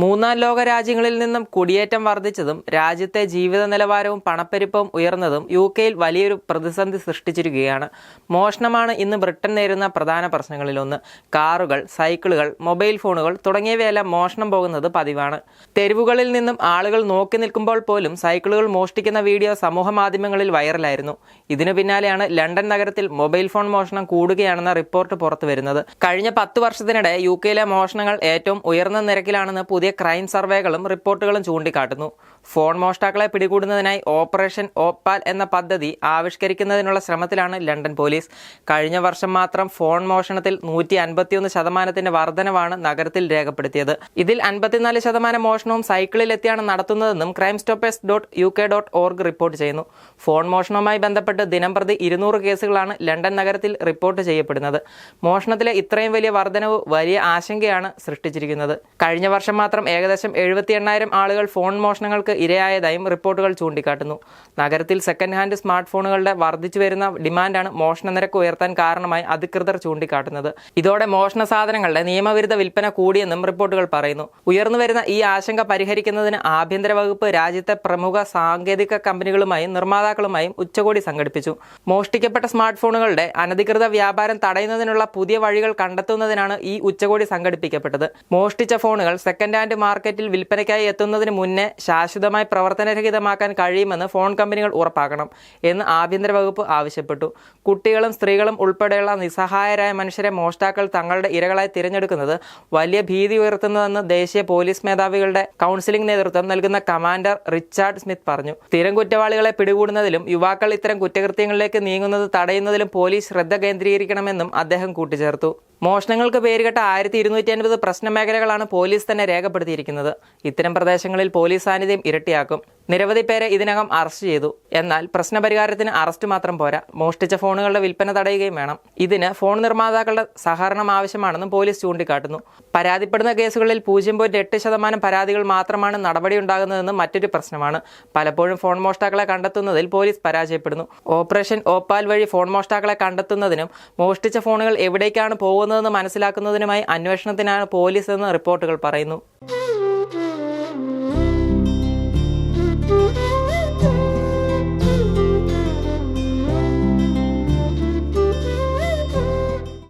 മൂന്നാം ലോക രാജ്യങ്ങളിൽ നിന്നും കുടിയേറ്റം വർദ്ധിച്ചതും രാജ്യത്തെ ജീവിത നിലവാരവും പണപ്പെരുപ്പവും ഉയർന്നതും യു കെയിൽ വലിയൊരു പ്രതിസന്ധി സൃഷ്ടിച്ചിരിക്കുകയാണ്. മോഷണമാണ് ഇന്ന് ബ്രിട്ടൻ നേരിടുന്ന പ്രധാന പ്രശ്നങ്ങളിലൊന്ന്. കാറുകൾ സൈക്കിളുകൾ മൊബൈൽ ഫോണുകൾ തുടങ്ങിയവയെല്ലാം മോഷണം പോകുന്നത് പതിവാണ്. തെരുവുകളിൽ നിന്നും ആളുകൾ നോക്കി നിൽക്കുമ്പോൾ പോലും സൈക്കിളുകൾ മോഷ്ടിക്കുന്ന വീഡിയോ സമൂഹ മാധ്യമങ്ങളിൽ വൈറലായിരുന്നു. ഇതിനു പിന്നാലെയാണ് ലണ്ടൻ നഗരത്തിൽ മൊബൈൽ ഫോൺ മോഷണം കൂടുകയാണെന്ന റിപ്പോർട്ട് പുറത്തു വരുന്നത് കഴിഞ്ഞ പത്ത് വർഷത്തിനിടെ യു കെയിലെ മോഷണങ്ങൾ ഏറ്റവും ഉയർന്ന നിരക്കിലാണെന്ന് പുതിയ ക്രൈം സർവേകളും റിപ്പോർട്ടുകളും ചൂണ്ടിക്കാട്ടുന്നു. ഫോൺ മോഷ്ടാക്കളെ പിടികൂടുന്നതിനായി ഓപ്പറേഷൻ ഓപ്പാൽ എന്ന പദ്ധതി ആവിഷ്കരിക്കുന്നതിനുള്ള ശ്രമത്തിലാണ് ലണ്ടൻ പോലീസ്. കഴിഞ്ഞ വർഷം മാത്രം ഫോൺ മോഷണത്തിൽ നൂറ്റി അൻപത്തിയൊന്ന് ശതമാനത്തിന്റെ വർധനവാണ് നഗരത്തിൽ രേഖപ്പെടുത്തിയത്. ഇതിൽ അൻപത്തിനാല് ശതമാനം മോഷണവും സൈക്കിളിലെത്തിയാണ് നടത്തുന്നതെന്നും crime stoppers dot U K dot org report ചെയ്യുന്നു. ഫോൺ മോഷണവുമായി ബന്ധപ്പെട്ട് ദിനംപ്രതി ഇരുന്നൂറ് കേസുകളാണ് ലണ്ടൻ നഗരത്തിൽ റിപ്പോർട്ട് ചെയ്യപ്പെടുന്നത്. മോഷണത്തിലെ ഇത്രയും വലിയ വർധനവ് വലിയ ആശങ്കയാണ് സൃഷ്ടിച്ചിരിക്കുന്നത്. കഴിഞ്ഞ വർഷം മാത്രം ഏകദേശം എഴുപത്തി എണ്ണായിരം ആളുകൾ ഫോൺ മോഷണങ്ങൾക്ക് ഇരയായതായും റിപ്പോർട്ടുകൾ ചൂണ്ടിക്കാട്ടുന്നു. നഗരത്തിൽ സെക്കൻഡ് ഹാൻഡ് സ്മാർട്ട് ഫോണുകളുടെ വർദ്ധിച്ചു വരുന്ന ഡിമാൻഡാണ് മോഷണ നിരക്ക് ഉയർത്താൻ കാരണമായി അധികൃതർ ചൂണ്ടിക്കാട്ടുന്നത്. ഇതോടെ മോഷണ സാധനങ്ങളുടെ നിയമവിരുദ്ധ വിൽപ്പന കൂടിയെന്നും റിപ്പോർട്ടുകൾ പറയുന്നു. ഉയർന്നുവരുന്ന ഈ ആശങ്ക പരിഹരിക്കുന്നതിന് ആഭ്യന്തര വകുപ്പ് രാജ്യത്തെ പ്രമുഖ സാങ്കേതിക കമ്പനികളുമായും നിർമ്മാതാക്കളുമായും ഉച്ചകോടി സംഘടിപ്പിച്ചു. മോഷ്ടിക്കപ്പെട്ട സ്മാർട്ട് ഫോണുകളുടെ അനധികൃത വ്യാപാരം തടയുന്നതിനുള്ള പുതിയ വഴികൾ കണ്ടെത്തുന്നതിനാണ് ഈ ഉച്ചകോടി സംഘടിപ്പിക്കപ്പെട്ടത്. മോഷ്ടിച്ച ഫോണുകൾ സെക്കൻഡ് മാർക്കറ്റിൽ വിൽപ്പനയ്ക്കായി എത്തുന്നതിന് മുന്നേ ശാശ്വതമായി പ്രവർത്തനരഹിതമാക്കാൻ കഴിയുമെന്ന് ഫോൺ കമ്പനികൾ ഉറപ്പാക്കണം എന്ന് ആഭ്യന്തര വകുപ്പ് ആവശ്യപ്പെട്ടു. കുട്ടികളും സ്ത്രീകളും ഉൾപ്പെടെയുള്ള നിസ്സഹായരായ മനുഷ്യരെ മോഷ്ടാക്കൾ തങ്ങളുടെ ഇരകളായി തിരഞ്ഞെടുക്കുന്നത് വലിയ ഭീതി ഉയർത്തുന്നതെന്ന് ദേശീയ പോലീസ് മേധാവികളുടെ കൗൺസിലിംഗ് നേതൃത്വം നൽകുന്ന കമാൻഡർ റിച്ചാർഡ് സ്മിത്ത് പറഞ്ഞു. സ്ഥിരം കുറ്റവാളികളെ പിടികൂടുന്നതിലും യുവാക്കൾ ഇത്തരം കുറ്റകൃത്യങ്ങളിലേക്ക് നീങ്ങുന്നത് തടയുന്നതിലും പോലീസ് ശ്രദ്ധ കേന്ദ്രീകരിക്കണമെന്നും അദ്ദേഹം കൂട്ടിച്ചേർത്തു. മോഷണങ്ങൾക്ക് പേരുകെട്ട ആയിരത്തി ഇരുന്നൂറ്റി അൻപത് പ്രശ്ന മേഖലകളാണ് പോലീസ് തന്നെ രേഖപ്പെടുത്തിയിരിക്കുന്നത്. ഇത്തരം പ്രദേശങ്ങളിൽ പോലീസ് സാന്നിധ്യം ഇരട്ടിയാക്കും. നിരവധി പേരെ ഇതിനകം അറസ്റ്റ് ചെയ്തു. എന്നാൽ പ്രശ്നപരിഹാരത്തിന് അറസ്റ്റ് മാത്രം പോരാ. മോഷ്ടിച്ച ഫോണുകളുടെ വിൽപ്പന തടയുകയും വേണം. ഇതിന് ഫോൺ നിർമ്മാതാക്കളുടെ സഹകരണം ആവശ്യമാണെന്നും പോലീസ് ചൂണ്ടിക്കാട്ടുന്നു. പരാതിപ്പെടുന്ന കേസുകളിൽ പൂജ്യം പോയിന്റ് എട്ട് ശതമാനം പരാതികൾ മാത്രമാണ് നടപടിയുണ്ടാകുന്നതെന്ന് മറ്റൊരു പ്രശ്നമാണ്. പലപ്പോഴും ഫോൺ മോഷ്ടാക്കളെ കണ്ടെത്തുന്നതിൽ പോലീസ് പരാജയപ്പെടുന്നു. ഓപ്പറേഷൻ ഓപ്പാൽ വഴി ഫോൺ മോഷ്ടാക്കളെ കണ്ടെത്തുന്നതിനും മോഷ്ടിച്ച ഫോണുകൾ എവിടേക്കാണ് പോകുന്നതെന്ന് മനസ്സിലാക്കുന്നതിനുമായി അന്വേഷണത്തിനാണ് പോലീസ് എന്ന് റിപ്പോർട്ടുകൾ പറയുന്നു.